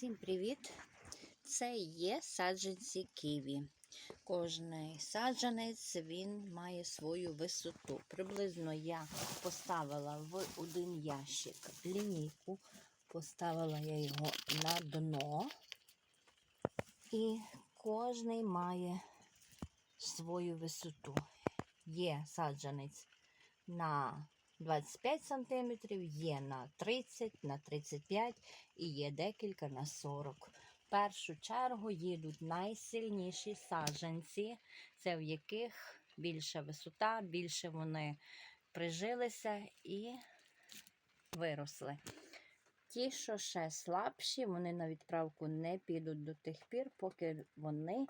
Всім привіт! Це є саджанці ківі. Кожний саджанець він має свою висоту. Приблизно я поставила в один ящик лінійку, поставила я його на дно, і кожний має свою висоту. Є саджанець на 25 см, є на 30, на 35 і є декілька на 40. В першу чергу їдуть найсильніші саджанці, це в яких більша висота, більше вони прижилися і виросли. Ті, що ще слабші, вони на відправку не підуть до тих пір, поки вони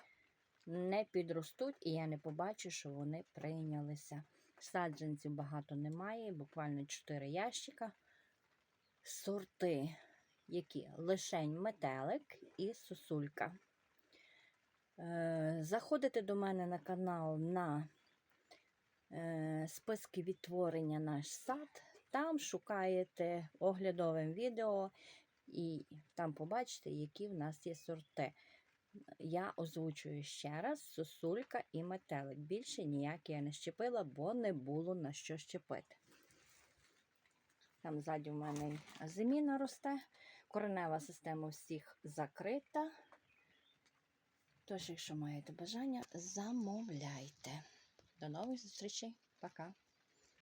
не підростуть, і я не побачу, що вони прийнялися. Саджанців багато немає, буквально 4 ящика. Сорти, які лишень метелик і сосулька. Е, Заходите до мене на канал на е, списки відтворення наш сад. Там шукаєте оглядовим відео, і там побачите, які в нас є сорти. Я озвучую ще раз сосулька і метелик. Більше ніяк я не щепила, бо не було на що щепити. Там ззаді в мене зиміна росте, коренева система всіх закрита. Тож, якщо маєте бажання, замовляйте. До нових зустрічей. Пока.